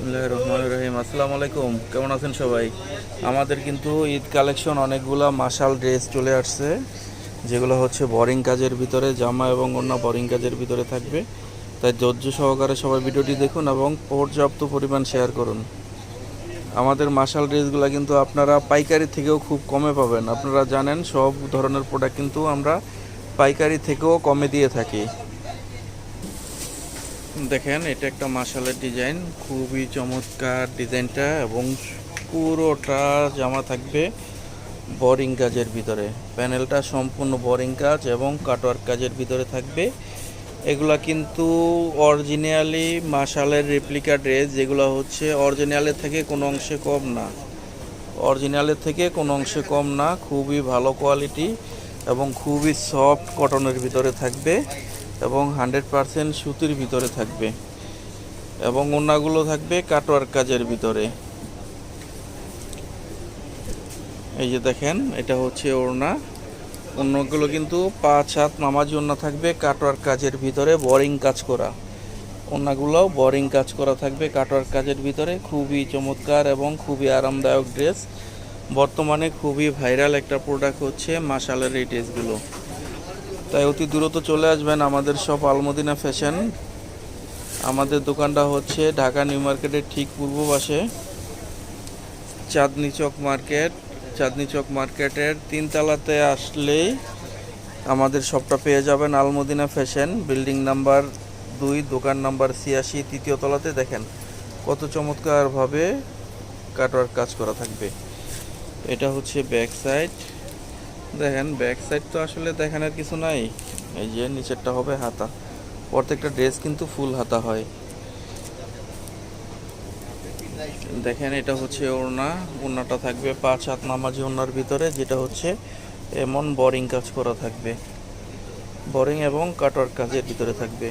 বিসমুল্লাহ রহমান রহিম আসসালামু আলাইকুম। কেমন আছেন সবাই? আমাদের কিন্তু ঈদ কালেকশন অনেকগুলা মাশাল ড্রেস চলে আসছে, যেগুলো হচ্ছে বোরিং কাজের ভিতরে, জামা এবং অন্য বোরিং কাজের ভিতরে থাকবে। তাই ধৈর্য সহকারে সবাই ভিডিওটি দেখুন এবং পর্যাপ্ত পরিমাণ শেয়ার করুন। আমাদের মাশাল ড্রেসগুলো কিন্তু আপনারা পাইকারি থেকেও খুব কমে পাবেন। আপনারা জানেন, সব ধরনের প্রোডাক্ট কিন্তু আমরা পাইকারি থেকেও কমে দিয়ে থাকি। দেখেন, এটা একটা মাশালের ডিজাইন। খুবই চমৎকার ডিজাইনটা এবং পুরোটা জামা থাকবে বোরিং কাজের ভিতরে। প্যানেলটা সম্পূর্ণ বোরিং কাজ এবং কাটওয়ার্ক কাজের ভিতরে থাকবে। এগুলা কিন্তু অরিজিনালি মাশালের রেপ্লিকা ড্রেস, যেগুলো হচ্ছে অরিজিনালের থেকে কোনো অংশে কম না। অরিজিনালের থেকে কোনো অংশে কম না, খুবই ভালো কোয়ালিটি এবং খুবই সফট কটনের ভিতরে থাকবে। এবং হান্ড্রেড পারসেন্ট সুতির ভিতরে থাকবে এবং ওনাগুলো থাকবে কাটোয়ার কাজের ভিতরে। এই যে দেখেন, এটা হচ্ছে ওড়না। অন্যগুলো কিন্তু পাঁচ হাত নামাজি ওড়না থাকবে কাটোয়ার কাজের ভিতরে, বোরিং কাজ করা। ওড়নাগুলোও বোরিং কাজ করা থাকবে কাটোয়ার কাজের ভিতরে। খুবই চমৎকার এবং খুবই আরামদায়ক ড্রেস। বর্তমানে খুবই ভাইরাল একটা প্রোডাক্ট হচ্ছে মাসালের এই ড্রেসগুলো। তাই অতি দ্রুত চলে আসবেন আমাদের সব আলমদিনা ফ্যাশন আমাদের দোকানটা হচ্ছে ঢাকা নিউ মার্কেটের ঠিক পূর্ব পাশে। চাঁদনি চক মার্কেট। চাঁদনি চক মার্কেটের তিনতলাতে আসলেই আমাদের শপটা পেয়ে যাবেন আলমদিনা ফ্যাশন বিল্ডিং নাম্বার দুই, দোকান নাম্বার ছিয়াশি, তৃতীয় তলাতে দেখেন কত চমৎকারভাবে কাটওয়ার কাজ করা থাকবে। এটা হচ্ছে ব্যাক সাইড দেখেন ব্যাক সাইড তো আসলে দেখানোর কিছু নাই। এই যে নিচেরটা হবে হাতা। প্রত্যেকটা ড্রেস কিন্তু ফুল হাতা হয়। দেখেন, এটা হচ্ছে ওড়না। ওড়নাটা থাকবে পাঁচ হাত নামাজি ওড়নার ভিতরে, যেটা হচ্ছে এমন বোরিং কাজ করা থাকবে। বোরিং এবং কাটার কাজের ভিতরে থাকবে।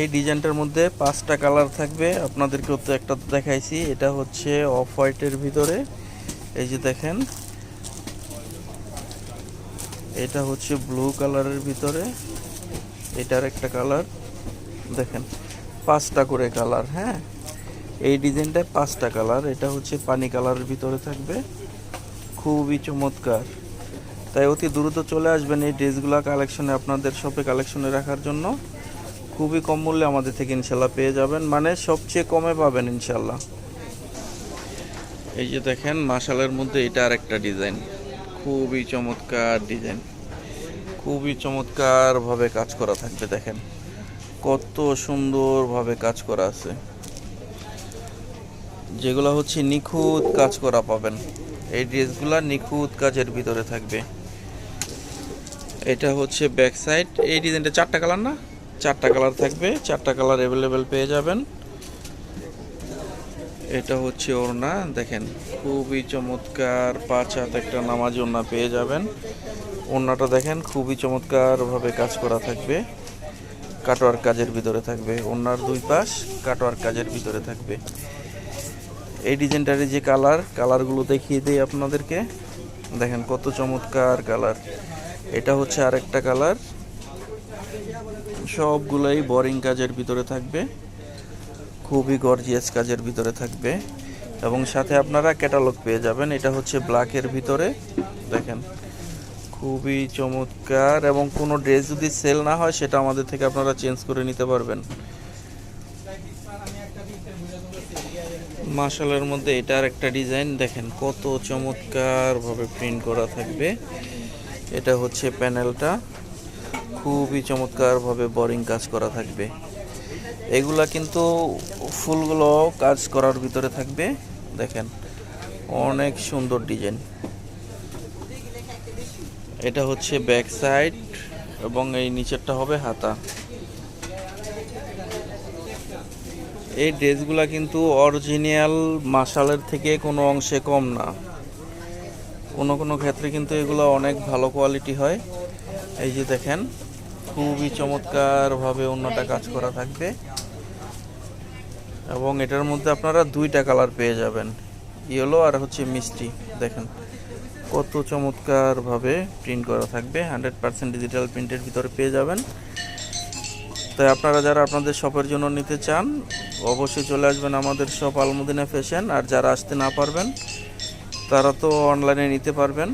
এই ডিজাইনটার মধ্যে পাঁচটা কালার থাকবে। আপনাদেরকেও তো একটা দেখাইছি। এটা হচ্ছে অফ হোয়াইটের ভিতরে। এই যে দেখেন এটা হচ্ছে ব্লু কালারের ভিতরে। এটার একটা কালার। দেখেন, পাঁচটা করে কালার হ্যাঁ? এই ডিজাইনটায় পাঁচটা কালার। এটা হচ্ছে পানি কালারের ভিতরে থাকবে। খুবই চমৎকার। তাই অতি দ্রুত চলে আসবেন এই ড্রেসগুলো কালেকশনে, আপনাদের শপে কালেকশনে রাখার জন্য। খুবই কম মূল্যে আমাদের থেকে ইনশাল্লাহ পেয়ে যাবেন। মানে সবচেয়ে কমে পাবেন ইনশাল্লাহ। এই যে দেখেন, মাশালের মধ্যে এটা আর একটা ডিজাইন। খুবই চমৎকার ডিজাইন। খুবই চমৎকারভাবে কাজ করা থাকবে, দেখেন। কত সুন্দরভাবে কাজ করা আছে। যেগুলো হচ্ছে নিখুঁত কাজ করা পাবেন। এই ড্রেসগুলো নিখুঁত কাজের ভিতরে থাকবে। এটা হচ্ছে ব্যাক সাইড এই ডিজাইনটা চারটা কালার না? চারটা কালার থাকবে। চারটা কালার অ্যাভেলেবেল পেয়ে যাবেন। এটা হচ্ছে ওড়না, দেখেন। খুবই চমৎকার পাঁচ হাত একটা নামাজ ওড়না পেয়ে যাবেন। ওড়নাটা দেখেন, খুবই চমৎকারভাবে কাজ করা থাকবে। কাটোয়ার কাজের ভিতরে থাকবে। ওড়নার দুই পাশ কাটোয়ার কাজের ভিতরে থাকবে। এই ডিজাইনটার যে কালার, কালারগুলো দেখিয়ে দিই আপনাদেরকে। দেখেন কত চমৎকার কালার। এটা হচ্ছে আরেকটা কালার। সবগুলোই বোরিং কাজের ভিতরে থাকবে। খুবই গর্জিয়াস কাজের ভিতরে থাকবে। এবং সাথে আপনারা ক্যাটালগ পেয়ে যাবেন। এটা হচ্ছে ব্ল্যাকের ভিতরে। দেখেন খুবই চমৎকার এবং কোনো ড্রেস যদি সেল না হয়, সেটা আমাদের থেকে আপনারা চেঞ্জ করে নিতে পারবেন। মার্শালের মধ্যে এটার একটা ডিজাইন, দেখেন কত চমৎকারভাবে প্রিন্ট করা থাকবে। এটা হচ্ছে প্যানেলটা, খুবই চমৎকারভাবে বোরিং কাজ করা থাকবে। এগুলা কিন্তু ফুলগুলো কাজ করার ভিতরে থাকবে, দেখেন অনেক সুন্দর ডিজাইন। এটা হচ্ছে ব্যাক সাইড এবং এই নিচেরটা হবে হাতা। এই ড্রেসগুলা কিন্তু অরিজিনাল মাসালের থেকে কোনো অংশে কম না। কোনো কোনো ক্ষেত্রে কিন্তু এগুলো অনেক ভালো কোয়ালিটি হয়। এই যে দেখেন, খুবই চমৎকারভাবে অন্যটা কাজ করা থাকবে। এবং এটার মধ্যে আপনারা দুইটা কালার পেয়ে যাবেন, ইয়েলো আর হচ্ছে মিষ্টি, দেখেন। কত চমৎকারভাবে প্রিন্ট করা থাকবে। হান্ড্রেড পার্সেন্ট ডিজিটাল প্রিন্টের ভিতরে পেয়ে যাবেন। তাই আপনারা যারা আপনাদের শপের জন্য নিতে চান, অবশ্যই চলে আসবেন আমাদের শপ আলমুদিনা ফ্যাশন আর যারা আসতে না পারবেন, তারা তো অনলাইনে নিতে পারবেন।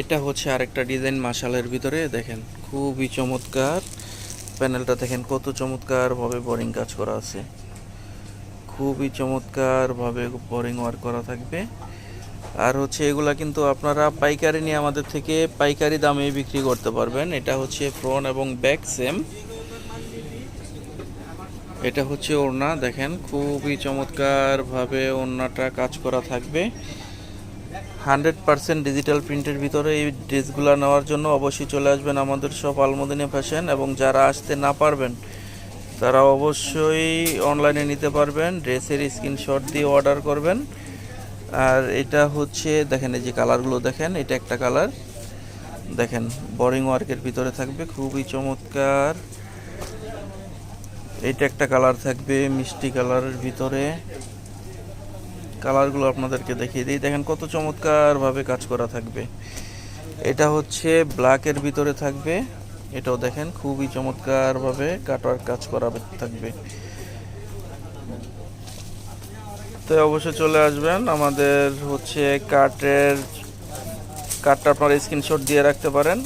এটা হচ্ছে আরেকটা ডিজাইন মাশালের ভিতরে, দেখেন, খুবই চমৎকার। প্যানেলটা দেখেন, কত চমৎকারভাবে বোরিং কাজ করা আছে। খুবই চমৎকারভাবে বোরিং ওয়ার্ক করা থাকবে। আর হচ্ছে এগুলা কিন্তু আপনারা পাইকারি নিয়ে আমাদের থেকে পাইকারি দামে বিক্রি করতে পারবেন। এটা হচ্ছে ফ্রন্ট এবং ব্যাক সেম। এটা হচ্ছে ওড়না, দেখেন খুবই চমৎকারভাবে ওড়নাটা কাজ করা থাকবে। হান্ড্রেড পার্সেন্ট ডিজিটাল প্রিন্টের ভিতরে এই ড্রেসগুলো নেওয়ার জন্য অবশ্যই চলে আসবেন আমাদের সব আলমদিনে ফ্যাশন এবং যারা আসতে না পারবেন, তারা অবশ্যই অনলাইনে নিতে পারবেন। ড্রেসের স্ক্রিনশট দিয়ে অর্ডার করবেন। আর এটা হচ্ছে, দেখেন এই যে কালারগুলো দেখেন, এটা একটা কালার। দেখেন বোরিং ওয়ার্কের ভিতরে থাকবে, খুবই চমৎকার। এটা একটা কালার থাকবে, মিষ্টি কালারের ভিতরে। কালারগুলো আপনাদেরকে দেখিয়ে দিই। দেখেন কত চমৎকারভাবে কাজ করা থাকবে। এটা হচ্ছে ব্ল্যাকের ভিতরে থাকবে। এটাও দেখেন, খুবই চমৎকারভাবে কাটার কাজ করা থাকবে। তো অবশ্যই চলে আসবেন। আমাদের হচ্ছে কার্টের কার্ডটা আপনারা স্ক্রিনশট দিয়ে রাখতে পারেন।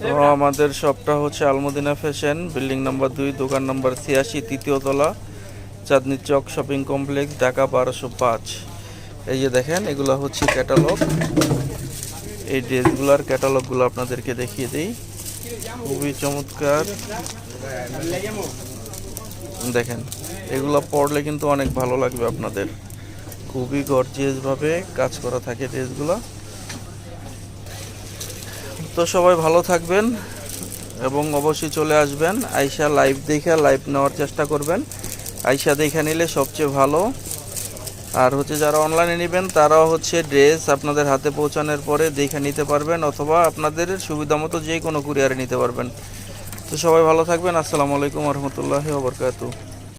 তো আমাদের শপটা হচ্ছে আলমদিনা ফ্যাশন বিল্ডিং নাম্বার দুই দোকান নাম্বার ছিয়াশি তৃতীয় তলা চাঁদনি চক শপিং কমপ্লেক্স ঢাকা বারোশো পাঁচ। এই যে দেখেন এগুলো হচ্ছে ক্যাটালগ এই ড্রেসগুলোর ক্যাটালগুলো আপনাদেরকে দেখিয়ে দিই। খুবই চমৎকার। দেখেন এগুলো পড়লে কিন্তু অনেক ভালো লাগবে আপনাদের। খুবই গর্জিয়াস ভাবে কাজ করা থাকে ড্রেসগুলো। তো সবাই ভালো থাকবেন এবং অবশ্যই চলে আসবেন। আইসা লাইভ দেখে লাইভ নেওয়ার চেষ্টা করবেন। আইসা দেখে নিলে সবচেয়ে ভালো। আর হচ্ছে যারা অনলাইনে নেবেন, তারাও হচ্ছে ড্রেস আপনাদের হাতে পৌঁছানোর পরে দেখে নিতে পারবেন অথবা আপনাদের সুবিধা মতো যে কোনো কুরিয়ারে নিতে পারবেন। তো সবাই ভালো থাকবেন। আসসালামু আলাইকুম রহমতুল্লাহ ওবরকাতু